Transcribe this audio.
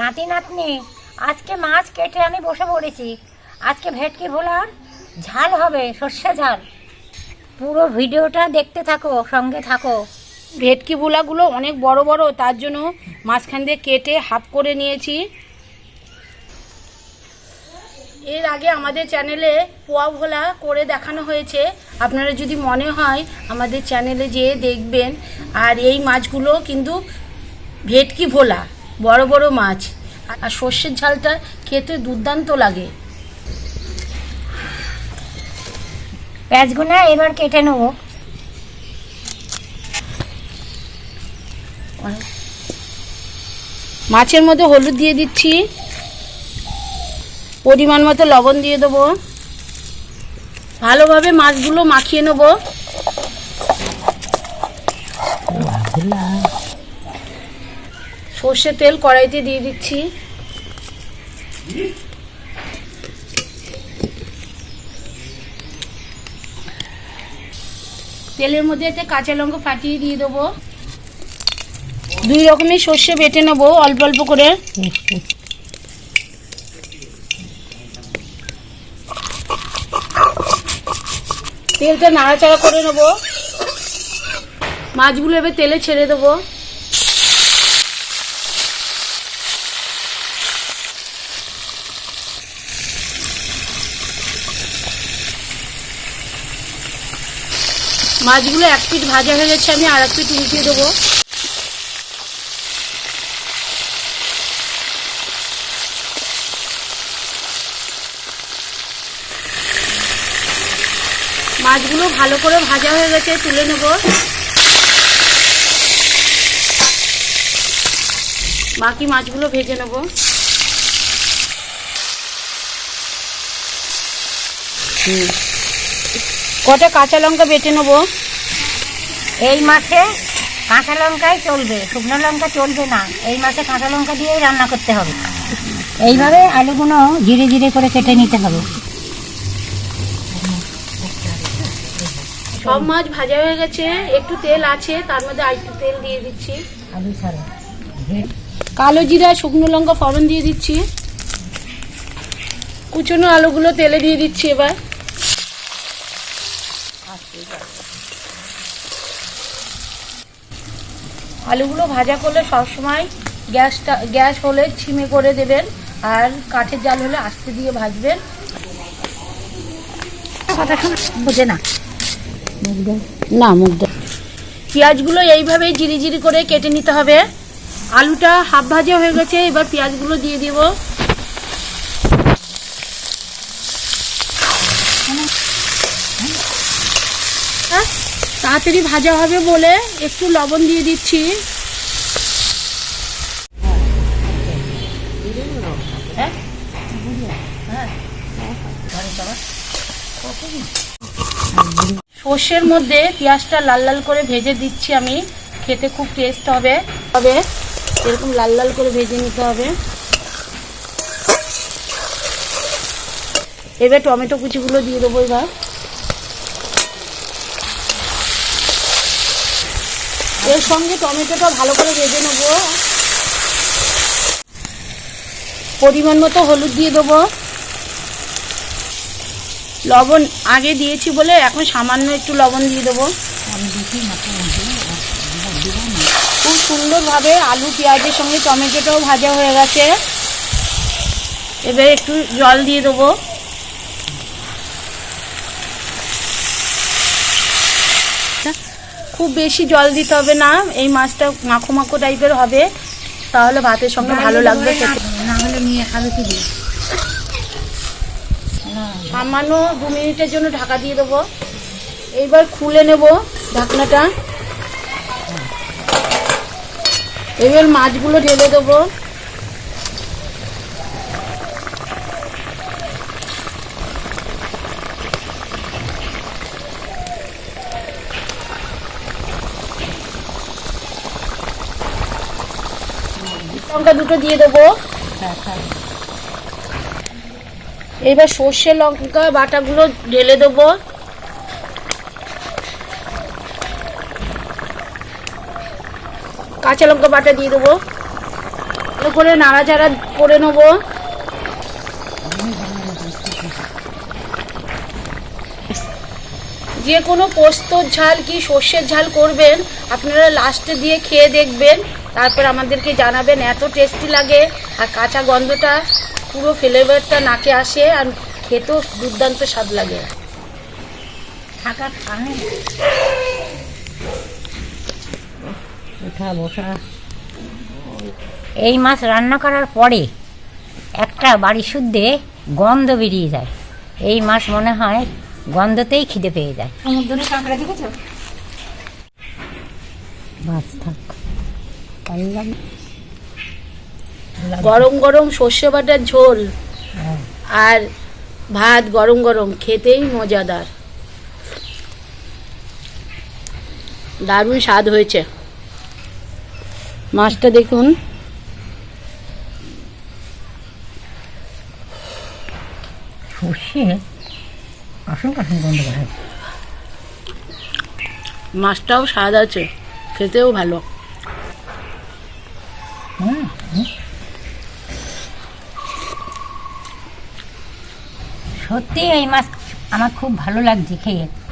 নাতি নাতনি, আজকে মাছ কেটে আমি বসে পড়েছি। আজকে ভেটকি ভোলার ঝাল হবে, সর্ষে ঝাল। পুরো ভিডিওটা দেখতে থাকো, সঙ্গে থাকো। ভেটকি বোলাগুলো অনেক বড় বড়, তার জন্য মাঝখান দিয়ে কেটে হাফ করে নিয়েছি। এর আগে আমাদের চ্যানেলে পোয়া ভোলা করে দেখানো হয়েছে। আপনারা যদি মনে হয় আমাদের চ্যানেলে যেয়ে দেখবেন। আর এই মাছগুলো কিন্তু ভেটকি ভোলা। বড় বড় মাছ। আর সর্ষের ঝালটা খেতে দুর্দান্ত লাগে। পেঁয়াজগুলো এবার কেটে নেব। মাছের মধ্যে হলুদ দিয়ে দিচ্ছি। পরিমাণ মতো লবণ দিয়ে দেবো। ভালোভাবে মাছগুলো মাখিয়ে নেব। সর্ষে তেল কড়াইতে দিয়ে দিচ্ছি। তেলের মধ্যে একটা কাঁচা লঙ্কা ফাটিয়ে দিয়ে দেবো। দুই রকমের সর্ষে বেটে নেব অল্প অল্প করে। তেলটা নাড়াচাড়া করে নেব। মাছগুলো এবার তেলে ছেড়ে দেবো। মাছগুলো এক পিঠ ভাজা হয়ে গেছে, আমি আর এক পিঠ উল্টিয়ে দেবো। মাছগুলো ভালো করে ভাজা হয়ে গেছে, তুলে নেব। বাকি মাছগুলো ভেজে নেব। কটা কাঁচা লঙ্কা বেটে নেব? এই মাছে কাঁচা লঙ্কাই চলবে শুকনো লঙ্কা চলবে না। এই মাছে কাঁচা লঙ্কা দিয়েই রান্না করতে হবে। এইভাবে আলুগুলো জিরে জিরে করে কেটে নিতে হবে। সব মাছ ভাজা হয়ে গেছে একটু তেল আছে তার মধ্যে আর একটু তেল দিয়ে দিচ্ছি। আলু ছাড়া। কালো জিরা শুকনো লঙ্কা ফোড়ন দিয়ে দিচ্ছি। কুচনো আলুগুলো তেলে দিয়ে দিচ্ছি এবার। আলুগুলো ভাজা করলে সবসময় গ্যাসটা গ্যাস হলে ছিমে করে দেবেন আর কাঠের জাল হলে আস্তে দিয়ে ভাজবেন। বোঝে না না মুখ পেঁয়াজগুলো এইভাবে জিরি জিরি করে কেটে নিতে হবে। আলুটা হাফ ভাজা হয়ে গেছে এবার পেঁয়াজগুলো দিয়ে দিব। তাড়াতাড়ি ভাজা হবে বলে একটু লবণ দিয়ে দিচ্ছি? সর্ষের মধ্যে পেঁয়াজটা লাল লাল করে ভেজে দিচ্ছি আমি। খেতে খুব টেস্ট হবে। হবে এরকম লাল লাল করে ভেজে নিতে হবে। এবার টমেটো কুচিগুলো দিয়ে দেবো এবার। এর সঙ্গে টমেটোটা ভালো করে ভেজে নেব। পরিমাণ মতো হলুদ দিয়ে দেবো। লবণ আগে দিয়েছি বলে এখন সামান্য একটু লবণ দিয়ে দেবো। খুব সুন্দরভাবে আলু, পেঁয়াজের সঙ্গে টমেটোটাও ভাজা হয়ে গেছে। এবার একটু জল দিয়ে দেবো। খুব বেশি জল দিতে হবে না এই মাছটা মাখো মাখো টাইপের হবে তাহলে ভাতের সঙ্গে ভালো লাগবে খেতে। না হলে নিয়ে খাবে কি সামান্য দু মিনিটের জন্য ঢাকা দিয়ে দেবো। এইবার খুলে নেব ঢাকনাটা। এবার মাছগুলো ঢেলে দেবো। লঙ্কা দুটো দিয়ে দেবো। এবার সর্ষে লঙ্কা বাটাগুলো ঢেলে দেবো। কাঁচা লঙ্কা বাটা দিয়ে দেবো। ভালো করে নাড়াচাড়া করে নেব। যে কোনো পোস্তর ঝাল কি সর্ষের ঝাল করবেন, আপনারা লাস্টে দিয়ে খেয়ে দেখবেন। তারপর আমাদেরকে জানাবেন এত টেস্টি লাগে। আর কাঁচা গন্ধটা পুরো ফ্লেভারটা নাকে আসে আর খেতেও দুর্দান্ত স্বাদ লাগে। বসা। এই মাছ রান্না করার পরে একটা বাড়ি শুদ্ধে গন্ধ বেরিয়ে যায়। এই মাছ মনে হয় গন্ধতেই খিদে পেয়ে যায়। সমুদ্রের কাঁকড়া দেখেছ? মাছ থাক। গরম গরম সর্ষে বাটার ঝোল হ্যাঁ। আর ভাত গরম গরম খেতেই মজাদার। দারুণ স্বাদ হয়েছে। মাছটা দেখুন। মাছটাও স্বাদ আছে খেতেও ভালো হুম হুম। সত্যি এই মাছ আমার খুব ভালো লাগছে খেয়ে।